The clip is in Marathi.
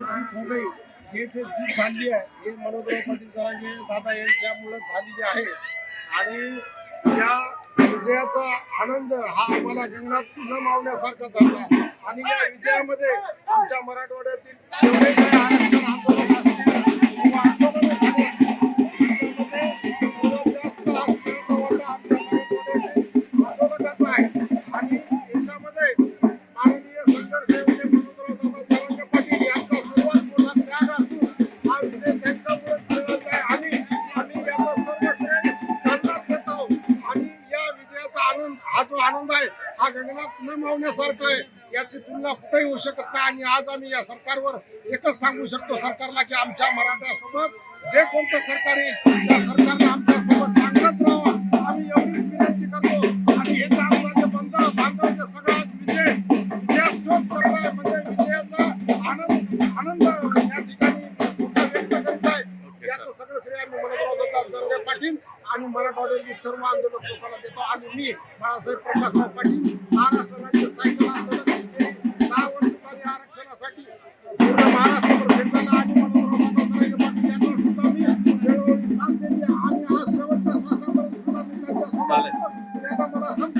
जीत हो हे जे जीत झाली आहे हे मनोहरराव पाटील जरांगे दादा यांच्यामुळे झालेली आहे. आणि या विजयाचा आनंद हा आम्हाला गगनात न मावण्यासारखा झाला. आणि या विजयामध्ये आमच्या मराठवाड्यातील जेवढे काही आरक्षण आनंद हा जो आनंद आहे. हा गगनात न मावण्यासारखा आहे. याची तुलना कुठेही होऊ शकत नाही. आणि आज आम्ही या सरकारवर एकच सांगू शकतो सरकारला की आमच्या मराठ्यासोबत जे कोणतं सरकार येईल त्या सरकारला आमच्यासोबत चांगलंच राहावं. आम्ही एवढीच विनंती करतो. आणि हे आमचा बंद बांधवांचा सगळा आज विजय विजयात शोध पडला आहे. म्हणजे विजयाचा आनंद आनंद या ठिकाणी स्वतः व्यक्त करीत आहे. याचं सगळं श्रेय आम्ही मनोहरराव दत्ता जरगे पाटील आणि मराठवाड्यातील सर्व आंदोलक लोकांना देतो. आणि मी बाळासाहेब प्रकाशराव पाटील महाराष्ट्र राज्य सायकल आंदोलक गेली दहा वर्ष झाली आरक्षणासाठी. पूर्ण महाराष्ट्रभर फिरताना आणि मनोहरराव दादा जरगे पाटील यांना सुद्धा मी वेळोवेळी साथ दिली आणि आज शेवटच्या श्वासापर्यंत सुद्धा मी त्यांच्यासोबत होतो. त्यांना मला संत